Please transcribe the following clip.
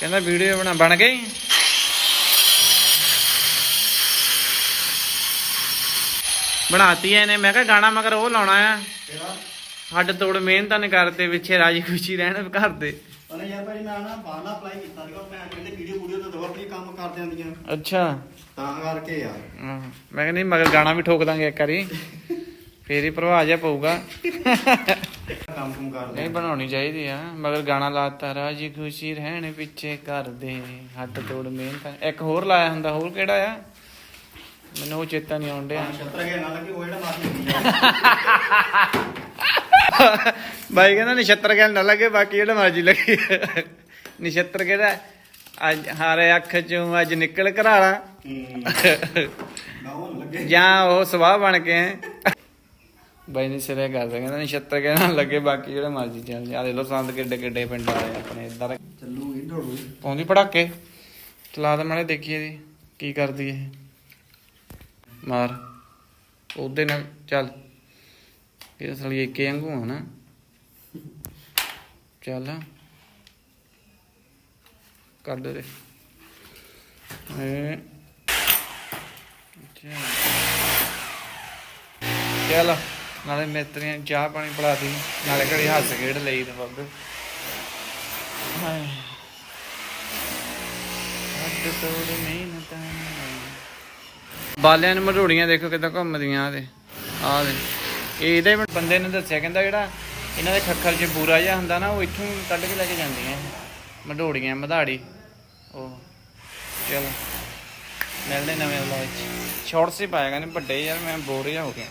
ਕਹਿੰਦਾ ਵੀਡੀਓ ਬਣਾ ਬਣ ਗਈ? ਬਣਾਤੀ ਐ ਇਹਨੇ ਮੈਂ ਕਿਹਾ ਗਾਣਾ ਮਗਰ ਉਹ ਲਾਉਣਾ ਆ। ਹੱਡ ਤੋੜ ਮਿਹਨਤਾਂ ਨੇ ਕਰਦੇ ਪਿੱਛੇ ਰਾਜੀ ਖੁਸ਼ੀ ਰਹਿਣ ਘਰ ਦੇ। ਅਨੇ ਯਾਰ ਭਾਈ ਮੈਂ ਨਾ ਬਾਹਰ ਨਾ ਅਪਲਾਈ ਕੀਤਾ ਸੀਗਾ ਮੈਂ ਕਹਿੰਦੇ ਵੀਡੀਓ ਵੀਡੀਓ ਤਾਂ ਦੋ ਆਪਣੀ ਕੰਮ ਕਰਦੇ ਆਂਦੀਆਂ ਅੱਛਾ। ਤਾਂ ਕਰਕੇ ਯਾਰ। ਹਾਂ, ਮੈਂ ਕਹਿੰਦੀ ਮਗਰ ਗਾਣਾ ਵੀ ਠੋਕ ਦਾਂਗੇ ਇੱਕ ਵਾਰੀ। ਫੇਰ ਹੀ ਪ੍ਰਭਾਵ ਜਿਹਾ ਪਊਗਾ। ਕੰਮ ਕੁਮ ਕਰਦੇ ਨਹੀਂ ਬਣਾਉਣੀ ਚਾਹੀਦੀ ਆ। ਮਗਰ ਗਾਣਾ ਲਾਤਾ ਰਾਜੀ ਖੁਸ਼ੀ ਰਹਿਣ ਪਿੱਛੇ ਘਰ ਦੇ ਹੱਡ ਤੋੜ ਮਿਹਨਤਾਂ। ਇੱਕ ਹੋਰ ਲਾਇਆ ਹੁੰਦਾ ਹੋਰ ਕਿਹੜਾ ਆ? ਮੈਨੂੰ ਉਹ ਚੇਤਾ ਨਹੀਂ ਡਿਆ। ਛੱਤਰ ਗਿਆ ਨਾ ਲੱਗੇ ਉਹ ਜਿਹੜਾ ਮਾਫੀ ਬਾਈ ਕਹਿੰਦਾ ਨਛੱਤਰ ਕਹਿਣ ਨਾ ਲੱਗੇ ਬਾਕੀ ਜਿਹੜਾ ਮਰਜ਼ੀ ਲੱਗੇ। ਨਛੱਤਰ ਕਿਹੜਾ? ਅੱਜ ਹਾਰੇ ਅੱਖ ਚੋਂ ਅੱਜ ਨਿਕਲ ਘਰਾਲਾ ਨਾ ਲੱਗੇ। ਜਾਂ ਉਹ ਸਵਾਹ ਬਣ ਕੇ। ਬਾਈ ਨੇ ਸਿਰੇ ਕਰਦਾ ਕਹਿੰਦਾ ਨਛੱਤਰ ਕਹਿਣ ਲੱਗੇ ਬਾਕੀ ਜਿਹੜਾ ਮਰਜ਼ੀ ਚੱਲ ਜਾ। ਦੇ ਲੋ ਸੰਦ ਕਿੱਡੇ ਕਿੱਡੇ ਪਿੰਡ ਵਾਲੇ ਆਪਣੇ ਇਦਾਂ ਚੱਲੂ ਇਹ ਢੋੜੂ ਪਾਉਂਦੀ ਪੜਾਕੇ। ਚਲਾ ਦੇ ਮਾੜੇ ਦੇਖੀਏ ਦੀ ਕੀ ਕਰਦੀ ਇਹ। ਮਾਰ। ਉਹਦੇ ਨਾਲ ਚੱਲ। ਇਹ ਅਸਲੀ ਇੱਕੇ ਵਾਂਗੂ ਆ ਨਾ। ਚੱਲ। ਕਰ ਦੇ। ਦੇ ਏ ਚੱਲ। ਚੱਲ। ਨਾਲੇ ਮਿਸਤਰੀਆਂ ਨੂੰ ਚਾਹ ਪਾਣੀ ਪਿਲਾਤੀ ਨਾਲੇ ਘੜੀ ਹੱਸ ਖੇਡ ਲਈ ਤੇ ਬੱਬ ਹੱਦ ਤੋੜ ਮਿਹਨਤਾਂ ਬਾਲਿਆਂ ਨੂੰ ਮਰੋੜੀਆਂ ਦੇਖੋ ਕਿਦਾਂ ਘੁੰਮਦੀਆਂ ਤੇ। ਆਹ ਦੇ। ਇਹਦੇ ਬੰਦੇ ਨੇ ਦੱਸਿਆ, ਕਹਿੰਦਾ ਜਿਹੜਾ ਇਹਨਾਂ ਦੇ ਖੱਖਰ 'ਚ ਬੂਰਾ ਜਿਹਾ ਹੁੰਦਾ ਨਾ, ਉਹ ਇੱਥੋਂ ਕੱਢ ਕੇ ਲੈ ਕੇ ਜਾਂਦੀਆਂ ਮਢੋੜੀਆਂ ਮਧਾੜੀ। ਉਹ ਚਲੋ। ਮਿਲਦੇ ਨਵੇਂ ਵਲੌਗ 'ਚ। ਸ਼ਾਰਟਸ ਹੀ ਪਾਏਗਾ ਨਹੀਂ ਵੱਡੇ ਯਾਰ, ਮੈਂ ਬੋਰ ਜਿਹਾ ਹੋ ਗਿਆ।